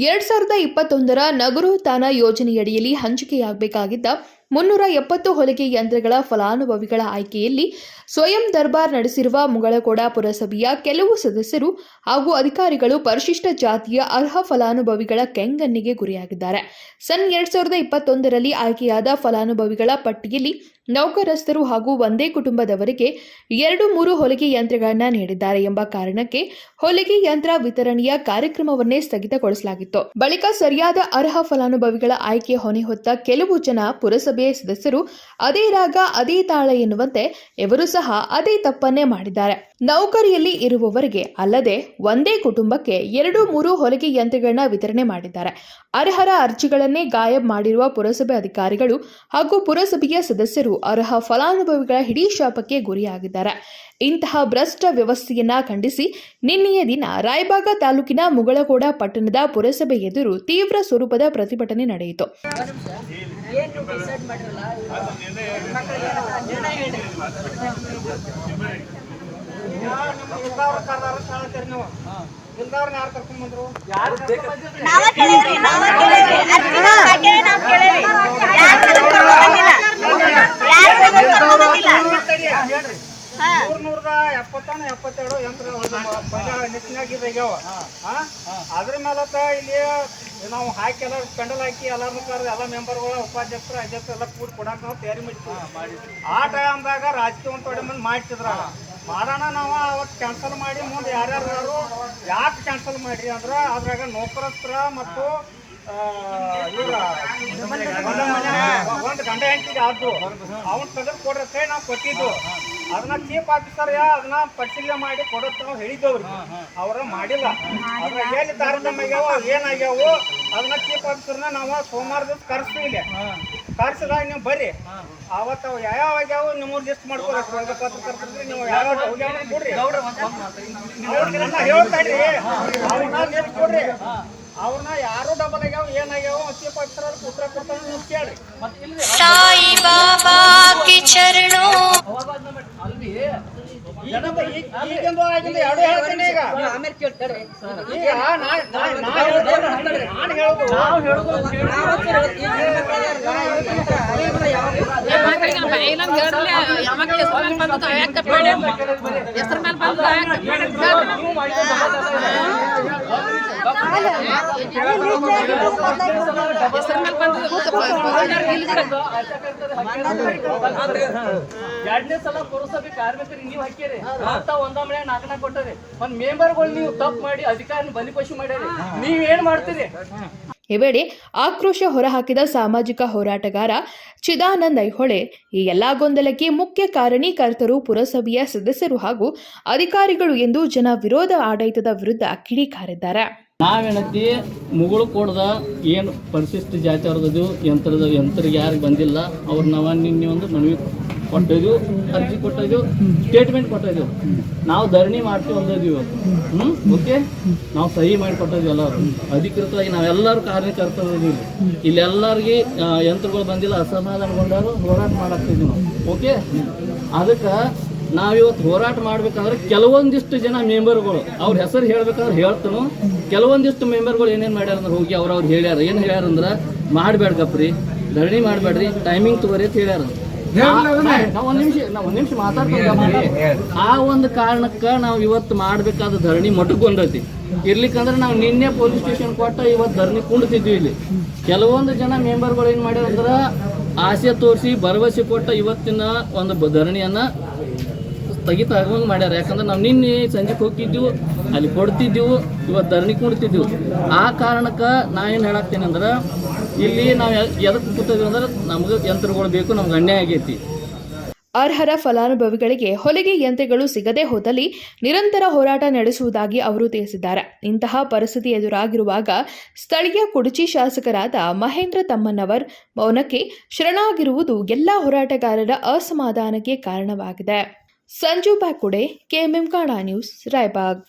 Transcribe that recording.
ಎರಡ್ ಸಾವಿರದ ಇಪ್ಪತ್ತೊಂದರ ನಗರೋತ್ಥಾನ ಯೋಜನೆಯಡಿಯಲ್ಲಿ ಹಂಚಿಕೆಯಾಗಬೇಕಾಗಿದ್ದ ಮುನ್ನೂರ ಎಪ್ಪತ್ತು ಹೊಲಿಗೆ ಯಂತ್ರಗಳ ಫಲಾನುಭವಿಗಳ ಆಯ್ಕೆಯಲ್ಲಿ ಸ್ವಯಂ ದರ್ಬಾರ್ ನಡೆಸಿರುವ ಮುಗಳಕೋಡ ಪುರಸಭೆಯ ಕೆಲವು ಸದಸ್ಯರು ಹಾಗೂ ಅಧಿಕಾರಿಗಳು ಪರಿಶಿಷ್ಟ ಜಾತಿಯ ಅರ್ಹ ಫಲಾನುಭವಿಗಳ ಕೆಂಗಣ್ಣಿಗೆ ಗುರಿಯಾಗಿದ್ದಾರೆ. ಸನ್ ಎರಡ್ ಸಾವಿರದ ಇಪ್ಪತ್ತೊಂದರಲ್ಲಿ ಆಯ್ಕೆಯಾದ ಫಲಾನುಭವಿಗಳ ಪಟ್ಟಿಯಲ್ಲಿ ನೌಕರಸ್ಥರು ಹಾಗೂ ಒಂದೇ ಕುಟುಂಬದವರಿಗೆ ಎರಡು ಮೂರು ಹೊಲಿಗೆ ಯಂತ್ರಗಳನ್ನು ನೀಡಿದ್ದಾರೆ ಎಂಬ ಕಾರಣಕ್ಕೆ ಹೊಲಿಗೆ ಯಂತ್ರ ವಿತರಣೆಯ ಕಾರ್ಯಕ್ರಮವನ್ನೇ ಸ್ಥಗಿತಗೊಳಿಸಲಾಗಿತ್ತು. ಬಳಿಕ ಸರಿಯಾದ ಅರ್ಹ ಫಲಾನುಭವಿಗಳ ಆಯ್ಕೆ ಹೊಣೆ ಹೊತ್ತ ಕೆಲವು ಜನ ಪುರಸಭೆಯ ಸದಸ್ಯರು ಅದೇ ರಾಗ, ಅದೇ ತಾಳ ಎನ್ನುವಂತೆ ಇವರು ಸಹ ಅದೇ ತಪ್ಪನ್ನೇ ಮಾಡಿದ್ದಾರೆ. ನೌಕರಿಯಲ್ಲಿ ಇರುವವರಿಗೆ ಅಲ್ಲದೆ ಒಂದೇ ಕುಟುಂಬಕ್ಕೆ ಎರಡು, ಮೂರು ಹೊಲಿಗೆ ಯಂತ್ರಗಳನ್ನ ವಿತರಣೆ ಮಾಡಿದ್ದಾರೆ. ಅರ್ಹರ ಅರ್ಜಿಗಳನ್ನೇ ಗಾಯಬ್ ಮಾಡಿರುವ ಪುರಸಭೆ ಅಧಿಕಾರಿಗಳು ಹಾಗೂ ಪುರಸಭೆಯ ಸದಸ್ಯರು ಅರ್ಹ ಫಲಾನುಭವಿಗಳ ಹಿಡಿ ಶಾಪಕ್ಕೆ ಗುರಿಯಾಗಿದ್ದಾರೆ. ಇಂತಹ ಭ್ರಷ್ಟ ವ್ಯವಸ್ಥೆಯನ್ನ ಖಂಡಿಸಿ ನಿನ್ನೆಯ ದಿನ ರಾಯಬಾಗ ತಾಲೂಕಿನ ಮುಗಳಗೋಡ ಪಟ್ಟಣದ ಪುರಸಭೆ ಎದುರು ತೀವ್ರ ಸ್ವರೂಪದ ಪ್ರತಿಭಟನೆ ನಡೆಯಿತು ಹಾ? ಅದ್ರ ಮೇಲತ್ತ ಇಲ್ಲಿ ನಾವು ಹಾಕಿ ಎಲ್ಲ ಪೆಂಡಲ್ ಹಾಕಿ ಎಲ್ಲಾರು ಕರೆದು ಎಲ್ಲ ಮೆಂಬರ್ಗಳು ಉಪಾಧ್ಯಕ್ಷರು ಅಧ್ಯಕ್ಷರು ಎಲ್ಲ ಕೂಡಿ ಕೊಡಾಕ ನಾವು ತಯಾರಿ ಮಾಡಿ ಆ ಟೈಮ್ದಾಗ ರಾಜಕೀಯ ಒಂದು ತೊಡೆ ಮಂದಿ ಮಾಡ್ತಿದ್ರ. ಮಾಡೋಣ ನಾವು ಅವತ್ತು ಕ್ಯಾನ್ಸಲ್ ಮಾಡಿ ಮುಂದೆ ಯಾರ್ಯಾರು ಯಾಕೆ ಕ್ಯಾನ್ಸಲ್ ಮಾಡ್ರಿ ಅಂದ್ರೆ ಅದ್ರಾಗ ನೌಕರಸ್ತ್ರ ಮತ್ತು ಇವ್ರ ಒಂದು ಗಂಡ ಹೆಂಡತಿಗೆ ಆದ್ರು ಅವನ್ ತೆಗೆದು ಕೊಡ್ರಿ ನಾವು ಕೊಟ್ಟಿದ್ದು. ಅದನ್ನ ಚೀಫ್ ಆಫೀಸರ್ ಅದನ್ನ ಪರಿಶೀಲನೆ ಮಾಡಿ ಕೊಡೋದು ನಾವು ಹೇಳಿದ್ದವ್ರಿ. ಅವ್ರ ಮಾಡಿಲ್ಲ. ಅದ್ರಾಗ ಏನು ತಾರತಮ್ಯ ಆಗ್ಯಾವ ಏನಾಗ್ಯಾವು ಅದನ್ನ ಚೀಫ್ ಆಫೀಸರ್ನ ನಾವು ಸೋಮವಾರ ದಿವಸ ಕರೆಸ್ತೀವಿ ಇಲ್ಲಿ. ಕರ್ಸಿದಾಗ ನೀವು ಬರ್ರಿ. ಅವತ್ತು ಅವು ಯಾವ್ಯಾವ ಆಗ್ಯಾವ ನಿಮ್ಮ ಲಿಸ್ಟ್ ಮಾಡ್ಕೊಳ್ರಿ ಪತ್ರಕರ್ತರಿಗೆ ನೀವು ಕೊಡ್ರಿ. ಅವ್ರನ್ನ ಹೇಳ್ತಾರ್ರಿ ಅವ್ರನ್ನ ಲಿಸ್ಟ್ ಕೊಡ್ರಿ. ಅವ್ರನ್ನ ಯಾರು ಡಬಲ್ ಆಗ್ಯಾವ ಏನಾಗ್ಯಾವ ಚೀಫ್ ಆಫೀಸರ್ ಉತ್ತರ ಕೊಡ್ತಾನೆ ನೀವು ಕೇಳ್ರಿ. ಸಾಯಿ ಬಾಬಾ ಕಿ ಚರಣೋ ಹೆಸರ ಮೇಲೆ ಬಂದದ ಯಾಕೆ ಬೇಡ ಹೆಸರು ಮೇಲೆ ಬಂದದ ಹೆಸರು ಮೇಲೆ ಎರಡನೇ ಸಲ ಪುರಸಭೆ ಕಾರ್ಮಿಕರಿಗೆ ನೀವು ಹಾಕಿರಿ ಅಂತ ಒಂದ ಮನೆ ನಾಲ್ಕನ ಕೊಟ್ಟರೆ. ಒಂದ್ ಮೆಂಬರ್ಗಳು ನೀವು ತಪ್ಪು ಮಾಡಿ ಅಧಿಕಾರಿ ಬಲಿಪಶು ಮಾಡ್ಯಾರಿ. ನೀವ್ ಏನ್ ಮಾಡ್ತೀರಿ? ಈ ವೇಳೆ ಆಕ್ರೋಶ ಹೊರಹಾಕಿದ ಸಾಮಾಜಿಕ ಹೋರಾಟಗಾರ ಚಿದಾನಂದ್ ಐಹೊಳೆ, ಈ ಎಲ್ಲಾ ಗೊಂದಲಕ್ಕೆ ಮುಖ್ಯ ಕಾರಣೀಕರ್ತರು ಪುರಸಭೆಯ ಸದಸ್ಯರು ಹಾಗೂ ಅಧಿಕಾರಿಗಳು ಎಂದು ಜನ ವಿರೋಧ ಆಡಳಿತದ ವಿರುದ್ಧ ಕಿಡಿಕಾರಿದ್ದಾರೆ ನಾವೇನತಿ ಮುಗುಳು ಕೊಡ್ದ ಏನು ಪರಿಶಿಷ್ಟ ಜಾತಿ ಅವ್ರದ್ದು ಯಂತ್ರದ ಯಂತ್ರ ಯಾರಿಗೆ ಬಂದಿಲ್ಲ. ಅವ್ರು ನಾವು, ನಿನ್ನೆ ಒಂದು ಮನವಿ ಕೊಟ್ಟಿದ್ವು ಅರ್ಜಿ ಕೊಟ್ಟಿದ್ವು ಸ್ಟೇಟ್ಮೆಂಟ್ ಕೊಟ್ಟಿದ್ವು ನಾವು ಧರಣಿ ಮಾಡ್ತೀವಿ ಅಂದಿದ್ವಿ ಇವತ್ತು ಓಕೆ? ನಾವು ಸಹಿ ಮಾಡಿ ಕೊಟ್ಟಿದ್ವಿ ಎಲ್ಲರೂ. ಅಧಿಕೃತವಾಗಿ ನಾವೆಲ್ಲರೂ ಕಾರ್ಯಕರ್ತರು ಇಲ್ಲಿ ಎಲ್ಲರಿಗೆ ಯಂತ್ರಗಳು ಬಂದಿಲ್ಲ ಅಸಮಾಧಾನಗೊಂಡಾರು ಹೋರಾಟ ಮಾಡಾಕ್ತಿದ್ವಿ ನಾವು. ಓಕೆ? ಅದಕ್ಕೆ ನಾವಿವತ್ತು ಹೋರಾಟ ಮಾಡ್ಬೇಕಂದ್ರೆ ಕೆಲವೊಂದಿಷ್ಟು ಜನ ಮೆಂಬರ್ಗಳು, ಅವ್ರ ಹೆಸರು ಹೇಳ್ಬೇಕಾದ್ರೆ ಹೇಳ್ತನು. ಕೆಲವೊಂದಿಷ್ಟು ಮೆಂಬರ್ಗಳು ಏನೇನು ಮಾಡ್ಯಾರ ಅಂದ್ರೆ ಹೋಗಿ ಅವ್ರು ಅವ್ರು ಹೇಳ್ಯಾರ. ಏನು ಹೇಳ್ಯಾರ ಅಂದ್ರೆ ರೀ ಧರಣಿ ಮಾಡಬೇಡ್ರಿ ಟೈಮಿಂಗ್ ತಗೋರಿ ಅಂತ ಹೇಳ್ಯಾರ. ಒಂದು ನಿಮಿಷ ನಾವು ಒಂದು ನಿಮಿಷ ಆ ಒಂದು ಕಾರಣಕ್ಕೆ ನಾವು ಇವತ್ತು ಮಾಡಬೇಕಾದ ಧರಣಿ ಮೊಟಕೊಂಡೈತಿ ಇರ್ಲಿಕ್ಕಂದ್ರೆ ನಾವು ನಿನ್ನೆ ಪೊಲೀಸ್ ಸ್ಟೇಷನ್ ಕೊಟ್ಟ ಇವತ್ತು ಧರಣಿ ಕುಂಡ್ತಿದ್ವಿ ಇಲ್ಲಿ. ಕೆಲವೊಂದು ಜನ ಮೆಂಬರ್ಗಳು ಏನು ಮಾಡ್ಯಾರ ಅಂದ್ರೆ ಆಸೆ ತೋರಿಸಿ ಭರವಸೆ ಕೊಟ್ಟ ಇವತ್ತಿನ ಒಂದು ಧರಣಿಯನ್ನು ಸ್ಥಗಿತ ಆಗುವಂಗೆ ಮಾಡ್ಯಾರ. ಯಾಕಂದ್ರೆ ನಾವು ನಿನ್ನೆ ಸಂಜೆಗೆ ಹೋಗಿದ್ದೆವು ಅಲ್ಲಿ ಕೊಡ್ತಿದ್ದೆವು ಇವತ್ತು ಧರಣಿ ಕುಡ್ತಿದ್ದೀವಿ ಆ ಕಾರಣಕ್ಕೆ ನಾ ಏನು ಹೇಳಾಕ್ತೇನೆ ಅಂದ್ರೆ ಇಲ್ಲಿ ನಾವು ಎದಕ್ಕೆ ಕೂತಿದ್ವಿ ಅಂದ್ರೆ ನಮ್ಗೆ ಯಂತ್ರಗಳು ಬೇಕು, ನಮ್ಗೆ ಅನ್ಯಾಯ ಆಗೈತಿ. ಅರ್ಹರ ಫಲಾನುಭವಿಗಳಿಗೆ ಹೊಲಿಗೆ ಯಂತ್ರಗಳು ಸಿಗದೆ ಹೋದಲ್ಲಿ ನಿರಂತರ ಹೋರಾಟ ನಡೆಸುವುದಾಗಿ ಅವರು ತಿಳಿಸಿದ್ದಾರೆ. ಇಂತಹ ಪರಿಸ್ಥಿತಿ ಎದುರಾಗಿರುವಾಗ ಸ್ಥಳೀಯ ಕುಡಚಿ ಶಾಸಕರಾದ ಮಹೇಂದ್ರ ತಮ್ಮನವರ್ ಮೌನಕ್ಕೆ ಶರಣಾಗಿರುವುದು ಎಲ್ಲ ಹೋರಾಟಗಾರರ ಅಸಮಾಧಾನಕ್ಕೆ ಕಾರಣವಾಗಿದೆ. ಸಂಜು ಬಾಕುಡೆ, ಕೆಎಂಎಂ ಕಾಡಾ ನ್ಯೂಸ್, ರಾಯಬಾಗ್.